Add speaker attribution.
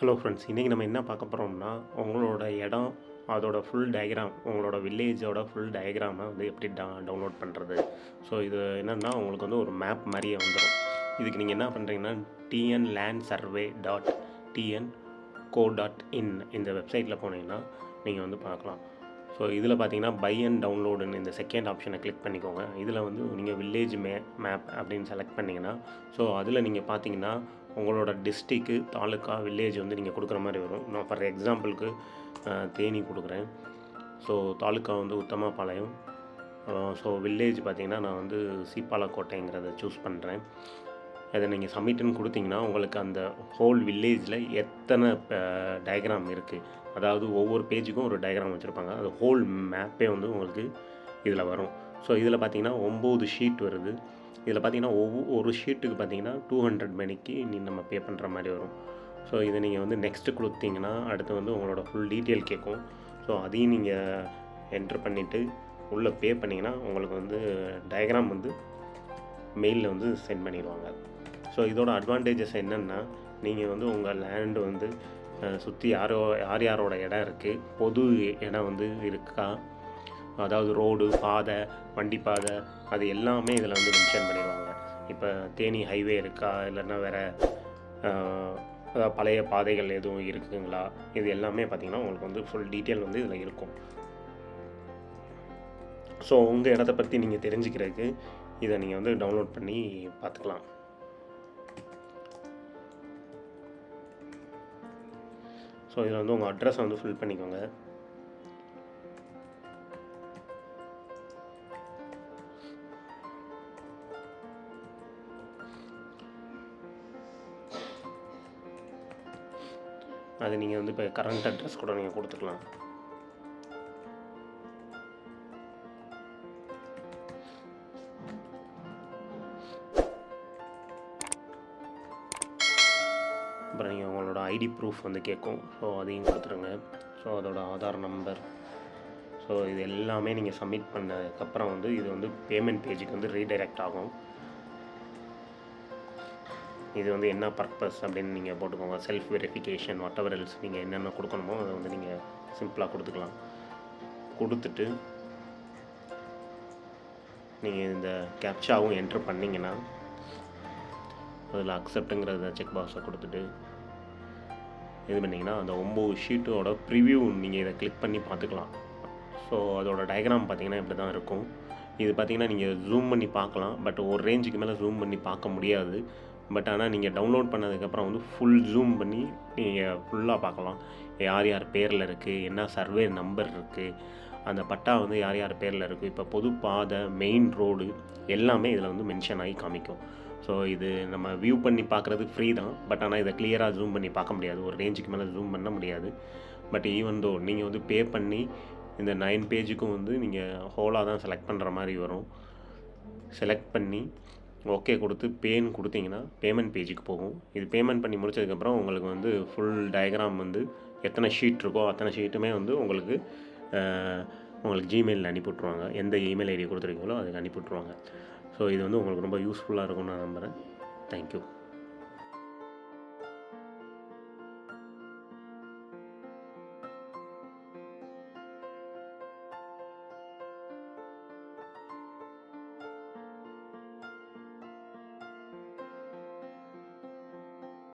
Speaker 1: Hello friends இன்றைக்கி நம்ம என்ன பார்க்க போகிறோம்னா உங்களோட இடம் அதோட ஃபுல் டயக்ராம் உங்களோட வில்லேஜோட ஃபுல் டயக்ராமை வந்து எப்படி டா டவுன்லோட் பண்ணுறது ஸோ இது என்னென்னா உங்களுக்கு வந்து ஒரு மேப் மாதிரியே வந்துடும் இதுக்கு நீங்கள் என்ன பண்ணுறீங்கன்னா TN land survey dot TN go dot in இந்த வெப்சைட்டில் போனீங்கன்னா நீங்கள் வந்து பார்க்கலாம். ஸோ இதில் பார்த்தீங்கன்னா பை அண்ட் டவுன்லோடுன்னு இந்த செகண்ட் ஆப்ஷனை கிளிக் பண்ணிக்கோங்க. இதில் வந்து நீங்கள் வில்லேஜ் மே மேப் அப்படின்னு செலக்ட் பண்ணிங்கன்னா ஸோ அதில் நீங்கள் பார்த்தீங்கன்னா உங்களோட டிஸ்ட்ரிக்கு தாலுக்கா வில்லேஜ் வந்து நீங்கள் கொடுக்குற மாதிரி வரும். நான் ஃபார் எக்ஸாம்பிளுக்கு தேனி கொடுக்குறேன். ஸோ தாலுக்கா வந்து உத்தமாபாளையம். ஸோ வில்லேஜ் பார்த்தீங்கன்னா நான் வந்து சீப்பாலக்கோட்டைங்கிறத சூஸ் பண்ணுறேன் அதை நீங்கள் சப்மிட்டுன்னு கொடுத்தீங்கன்னா உங்களுக்கு அந்த ஹோல் வில்லேஜில் எத்தனை டயக்ராம் இருக்குது அதாவது ஒவ்வொரு பேஜுக்கும் ஒரு டயக்ராம் வச்சுருப்பாங்க. அது ஹோல் மேப்பே வந்து உங்களுக்கு இதில் வரும். ஸோ இதில் பார்த்தீங்கன்னா ஒம்பது ஷீட் வருது. இதில் பார்த்தீங்கன்னா ஒவ்வொரு ஒரு ஷீட்டுக்கு பார்த்தீங்கன்னா டூ ஹண்ட்ரட் மணிக்கு நீ நம்ம பே பண்ணுற மாதிரி வரும். ஸோ இதை நீங்கள் வந்து நெக்ஸ்ட்டு கொடுத்தீங்கன்னா அடுத்து வந்து உங்களோட ஃபுல் டீட்டெயில் கேட்கும் ஸோ அதையும் நீங்கள் என்ட்ரு பண்ணிவிட்டு உள்ளே பே பண்ணிங்கன்னா உங்களுக்கு வந்து டயக்ராம் வந்து மெயிலில் வந்து சென்ட் பண்ணிடுவாங்க. ஸோ இதோட அட்வான்டேஜஸ் என்னென்னா நீங்கள் வந்து உங்கள் லேண்டு வந்து சுற்றி யாரோ யார் யாரோட இடம் இருக்குது பொது இடம் வந்து இருக்கா? அதாவது ரோடு பாதை வண்டி பாதை அது எல்லாமே இதில் வந்து மென்ஷன் பண்ணிடுவாங்க. இப்போ தேனி ஹைவே இருக்கா? இல்லைன்னா வேறு அதாவது பழைய பாதைகள் எதுவும் இருக்குங்களா? இது எல்லாமே பார்த்திங்கன்னா உங்களுக்கு வந்து ஃபுல் டீட்டெயில் வந்து இதில் இருக்கும். ஸோ உங்கள் இடத்த பற்றி நீங்கள் தெரிஞ்சுக்கிறதுக்கு இதை நீங்கள் வந்து டவுன்லோட் பண்ணி பார்த்துக்கலாம் ஸோ இதில் வந்து உங்கள் அட்ரஸை வந்து ஃபில் பண்ணிக்கோங்க. அது நீங்கள் வந்து இப்போ கரண்ட் அட்ரஸ் கூட நீங்கள் கொடுத்துக்கலாம். அப்புறம் நீங்கள் உங்களோட ஐடி ப்ரூஃப் வந்து கேட்கும். ஸோ அதையும் கொடுத்துருங்க. ஸோ அதோட ஆதார் நம்பர் ஸோ இது எல்லாமே நீங்கள் சப்மிட் பண்ணதுக்கப்புறம் வந்து இது வந்து பேமெண்ட் பேஜுக்கு வந்து ரீடைரக்ட் ஆகும். இது வந்து என்ன பர்பஸ் அப்படின்னு நீங்கள் போட்டுக்கோங்க. Self verification whatever else நீங்கள் என்னென்ன கொடுக்கணுமோ அதை வந்து நீங்கள் சிம்பிளாக கொடுத்துக்கலாம். கொடுத்துட்டு நீங்கள் இந்த கேப்சாவும் என்ட்ரு பண்ணிங்கன்னா அதில் அக்செப்ட்டுங்கிறத செக் பாக்ஸை கொடுத்துட்டு இது பண்ணிங்கன்னா அந்த ஒம்பது ஷீட்டோட ப்ரிவ்யூ நீங்கள் இதை கிளிக் பண்ணி பார்த்துக்கலாம். ஸோ அதோட டயக்ராம் பார்த்தீங்கன்னா இப்படி தான் இருக்கும். இது பார்த்தீங்கன்னா நீங்கள் ஜூம் பண்ணி பார்க்கலாம். பட் ஒரு ரேஞ்சுக்கு மேலே ஜூம் பண்ணி பார்க்க முடியாது. பட் ஆனால் நீங்கள் டவுன்லோட் பண்ணதுக்கப்புறம் வந்து ஃபுல் ஜூம் பண்ணி நீங்கள் ஃபுல்லாக பார்க்கலாம். யார் யார் பேரில் இருக்குது என்ன சர்வே நம்பர் இருக்குது அந்த பட்டா வந்து யார் யார் பேரில் இருக்குது இப்போ பொது பாதை மெயின் ரோடு எல்லாமே இதில் வந்து மென்ஷன் ஆகி காமிக்கும். ஸோ இது நம்ம வியூ பண்ணி பார்க்குறது ஃப்ரீ தான். பட் ஆனால் இதை கிளியராக ஜூம் பண்ணி பார்க்க முடியாது. ஒரு ரேஞ்சுக்கு மேலே ஜூம் பண்ண முடியாது. பட் ஈவன் தோ நீங்கள் வந்து பே பண்ணி இந்த நைன் பேஜுக்கும் வந்து நீங்கள் ஹோலாக தான் செலக்ட் பண்ணுற மாதிரி வரும். செலக்ட் பண்ணி ஓகே கொடுத்து பேன்னு கொடுத்தீங்கன்னா பேமெண்ட் பேஜுக்கு போகும். இது பேமெண்ட் பண்ணி முடிச்சதுக்கப்புறம் உங்களுக்கு வந்து ஃபுல் டயக்ராம் வந்து எத்தனை ஷீட் இருக்கோ அத்தனை ஷீட்டுமே வந்து உங்களுக்கு உங்களுக்கு ஜிமெயிலில் அனுப்பிவிட்ருவாங்க எந்த இமெயில் ஐடி கொடுத்துருக்கீங்களோ அதுக்கு அனுப்பிவிட்ருவாங்க ஸோ இது வந்து உங்களுக்கு ரொம்ப யூஸ்ஃபுல்லாக இருக்கும்னு நான் நம்புகிறேன் தேங்க்யூ